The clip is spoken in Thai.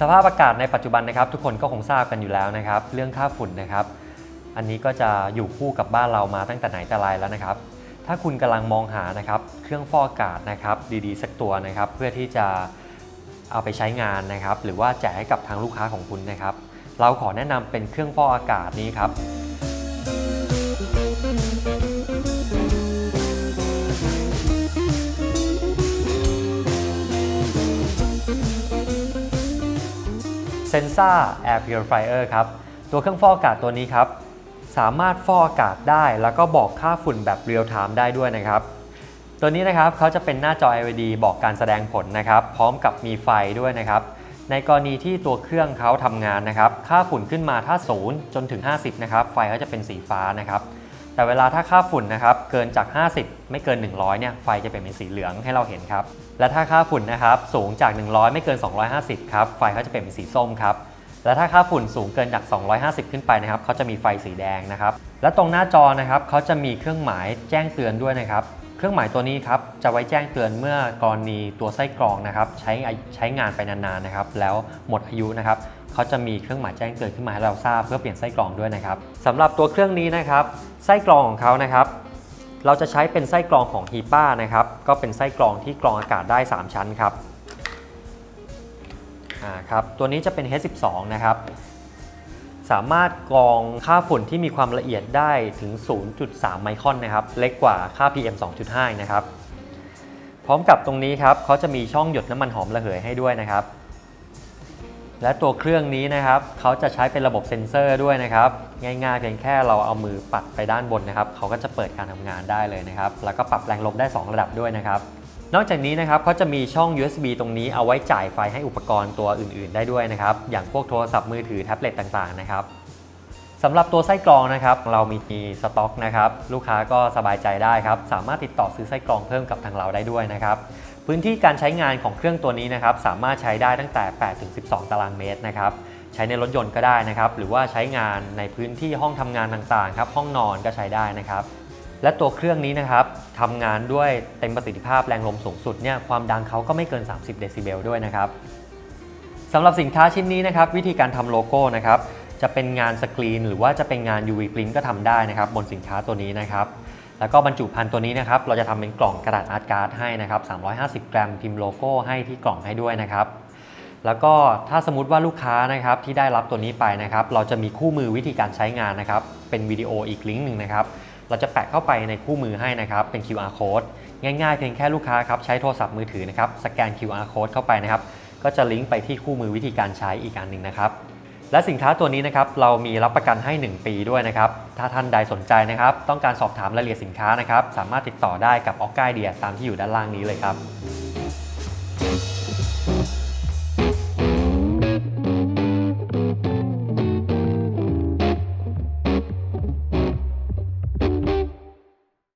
สภาพอากาศในปัจจุบันนะครับ ทุกคนก็คงทราบกันอยู่แล้วนะครับ เรื่องค่าฝุ่นนะครับ อันนี้ก็จะอยู่คู่กับบ้านเรามาตั้งแต่ไหนแต่ไรแล้วนะครับ ถ้าคุณกำลังมองหานะครับ เครื่องฟอกอากาศนะครับ ดีๆ สักตัวนะครับ เพื่อที่จะเอาไปใช้งานนะครับ หรือว่าแจกให้กับทางลูกค้าของคุณนะครับ เราขอแนะนำเป็นเครื่องฟอกอากาศนี้ครับ เซนซ่า Air Purifier ครับ ตัวเครื่องฟอกอากาศตัวนี้ครับ สามารถฟอกอากาศได้แล้วก็บอกค่าฝุ่นแบบเรียลไทม์ได้ด้วยนะครับ ตัวนี้นะครับเขาจะเป็นหน้าจอ LED บอกการแสดงผลนะครับ พร้อมกับมีไฟด้วยนะครับ ในกรณีที่ตัวเครื่องเขาทำงานนะครับ ค่าฝุ่นขึ้นมาถ้า 0 จนถึง 50 นะครับ ไฟเขาจะเป็นสีฟ้านะครับ แต่เวลาถ้าค่าฝุ่นนะครับเกินจาก 50 ไม่เกิน 100เนี่ยไฟจะเป็นเป็นสีเหลืองให้เราเห็นครับ และถ้าค่าฝุ่นนะครับสูงจาก 100 ไม่เกิน 250 ครับไฟเขาจะเป็นเป็นสีส้มครับและถ้าค่าฝุ่นสูงเกินจาก 250 ขึ้นไปนะครับเขาจะมีไฟสีแดงนะครับ และตรงหน้าจอนะครับเขาจะมีเครื่องหมายแจ้งเตือนด้วยนะครับ เครื่องหมายตัวนี้ครับจะไว้แจ้งเตือนเมื่อกรณีตัวไส้กรองนะครับใช้ใช้งานไปนานๆนะครับ แล้วหมดอายุนะครับเขาจะมีเครื่องหมายแจ้งเตือนขึ้นมาให้เราทราบเพื่อเปลี่ยนไส้กรองด้วยนะครับสำหรับตัวเครื่องนี้นะครับ ไส้กรองของเขานะครับเราจะใช้เป็นไส้กรองของฮีป้านะครับก็เป็นไส้กรองที่กรองอากาศได้ 3 ชั้นครับอ่าครับตัวนี้จะเป็น H12 นะครับสามารถกรองค่าฝุ่นที่มีความละเอียดได้ถึง 0.3 ไมครอนนะครับเล็กกว่าค่า PM 2.5 นะครับพร้อมกับตรงนี้ครับเขาจะมีช่องหยดน้ำมันหอมระเหยให้ด้วยนะครับ และตัวเครื่องนี้นะครับเขาจะใช้เป็นระบบเซ็นเซอร์ด้วยนะครับ ง่ายๆเพียงแค่เราเอามือปัดไปด้านบนนะครับเขาก็จะเปิดการทำงานได้เลยนะครับ แล้วก็ปรับแรงลมได้ 2 ระดับด้วยนะครับ นอกจากนี้นะครับเขาจะมีช่อง USB ตรงนี้เอาไว้จ่ายไฟให้อุปกรณ์ตัวอื่นๆ ได้ด้วยนะครับ อย่างพวกโทรศัพท์มือถือแท็บเล็ตต่างๆนะครับสำหรับตัวไส้กรองนะครับเรามีสต็อกนะครับ ลูกค้าก็สบายใจได้ครับ สามารถติดต่อซื้อไส้กรองเพิ่มกับทางเราได้ด้วยนะครับ พื้นที่การใช้งานของเครื่องตัวนี้นะครับสามารถใช้ได้ตั้งแต่ 8 ถึง 12 ตารางเมตรนะครับใช้ในรถยนต์ก็ได้นะครับ หรือว่าใช้งานในพื้นที่ห้องทำงานต่างๆครับห้องนอนก็ใช้ได้นะครับและตัวเครื่องนี้นะครับทำงานด้วยเต็มประสิทธิภาพแรงลมสูงสุดเนี่ยความดังเขาก็ไม่เกิน 30 เดซิเบลด้วยนะครับสำหรับสินค้าชิ้นนี้นะครับวิธีการทำโลโก้นะครับจะเป็นงานสกรีน หรือว่าจะเป็นงาน UV print ก็ทำได้นะครับบนสินค้าตัวนี้นะครับ แล้วก็บรรจุภัณฑ์ตัวนี้นะครับ เราจะทำเป็นกล่องกระดาษอาร์ตการ์ดให้นะครับ 350 กรัมพิมพ์โลโก้ให้ที่กล่องให้ด้วยนะครับ แล้วก็ถ้าสมมติว่าลูกค้านะครับที่ได้รับตัวนี้ไปนะครับ เราจะมีคู่มือวิธีการใช้งานนะครับ เป็นวิดีโออีกลิงก์หนึ่งนะครับ เราจะแปะเข้าไปในคู่มือให้นะครับ เป็น QR code ง่ายๆเพียงแค่ลูกค้าครับใช้โทรศัพท์มือถือนะครับสแกน QR code เข้าไปนะครับ ก็จะลิงก์ไปที่คู่มือวิธีการใช้อีกอันหนึ่งนะครับ และสินค้าตัวนี้นะครับเรามีรับประกันให้ 1 ปีด้วยนะครับ ถ้าท่านใดสนใจนะครับ ต้องการสอบถามรายละเอียดสินค้านะครับ สามารถติดต่อได้กับออกไกเดียตามที่อยู่ด้านล่างนี้เลยครับ